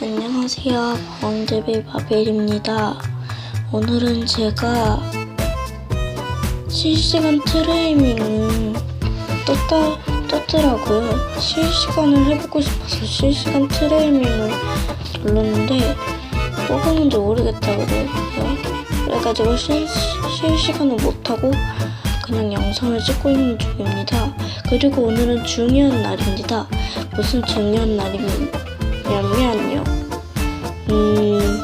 안녕하세요. 왕대비 바벨입니다. 오늘은 제가 실시간 트레이밍을 떴다, 떴더라고요. 실시간을 해보고 싶어서 실시간 트레이밍을 눌렀는데 뽑았는지 모르겠다 그래요. 그래가지고 실, 실시간을 못하고 그냥 영상을 찍고 있는 중입니다. 그리고 오늘은 중요한 날입니다. 무슨 중요한 날 이냐면요. 음,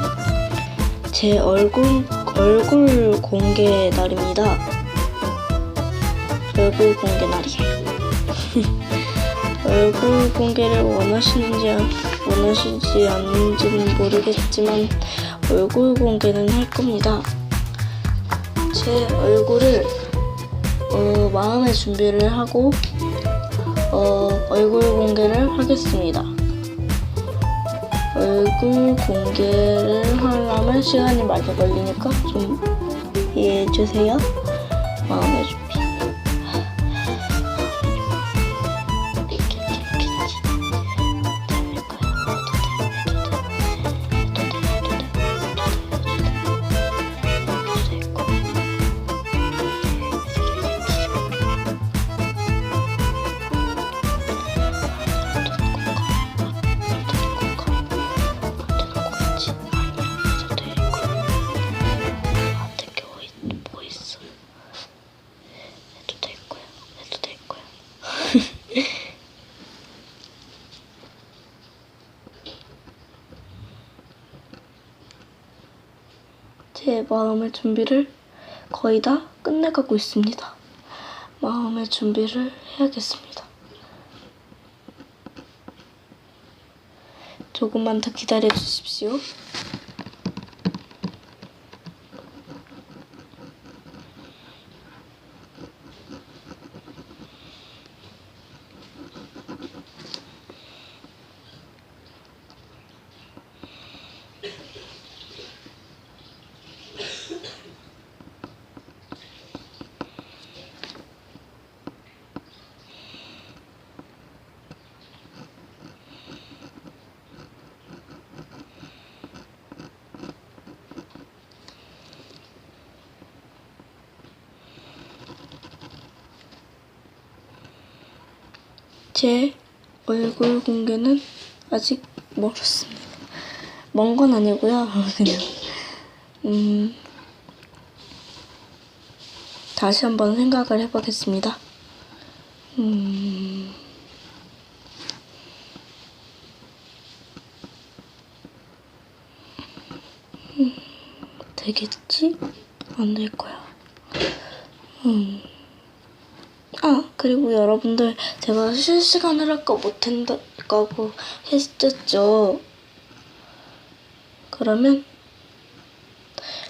제 얼굴, 얼굴 공개 날입니다. 얼굴 공개 날이에요. 얼굴 공개를 원하시는지, 원하시지 않는지는 모르겠지만, 얼굴 공개는 할 겁니다. 제 얼굴을, 어, 마음의 준비를 하고, 어, 얼굴 공개를 하겠습니다. 얼굴 공개를 하려면 시간이 많이 걸리니까 좀 이해해 주세요. 마음의 준 제 마음의 준비를 거의 다 끝내가고 있습니다. 마음의 준비를 해야겠습니다. 조금만 더 기다려 주십시오. 제 얼굴 공개는 아직 멀었습니다. 먼 건 아니고요. 그냥 음 다시 한번 생각을 해보겠습니다. 음 음, 되겠지? 안 될 거야. 음. 아, 그리고 여러분들, 제가 실시간을 할까 못한다고 했었죠. 그러면,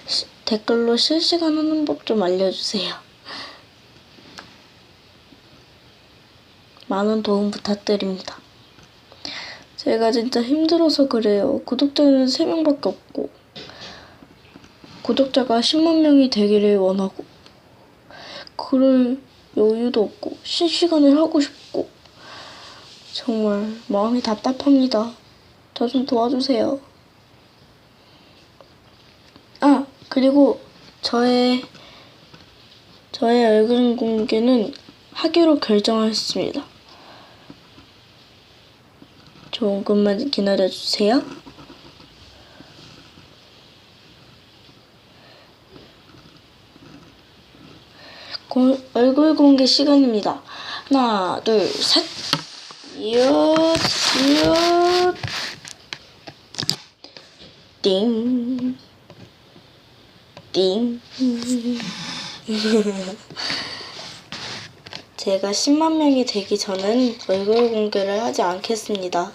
시- 댓글로 실시간 하는 법 좀 알려주세요. 많은 도움 부탁드립니다. 제가 진짜 힘들어서 그래요. 구독자는 3명밖에 없고, 구독자가 10만 명이 되기를 원하고, 그럴 여유도 없고 실시간을 하고 싶고 정말 마음이 답답합니다. 저 좀 도와주세요. 아 그리고 저의 저의 얼굴 공개는 하기로 결정했습니다. 조금만 기다려 주세요. 고, 얼굴 공개 시간입니다. 하나, 둘, 셋. 얏, 얏. 띵. 띵. 제가 10만 명이 되기 전엔 얼굴 공개를 하지 않겠습니다.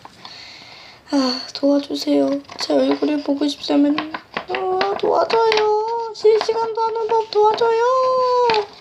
아, 도와주세요. 제 얼굴을 보고 싶다면, 아, 도와줘요. 실시간 도 하는 법 도와줘요.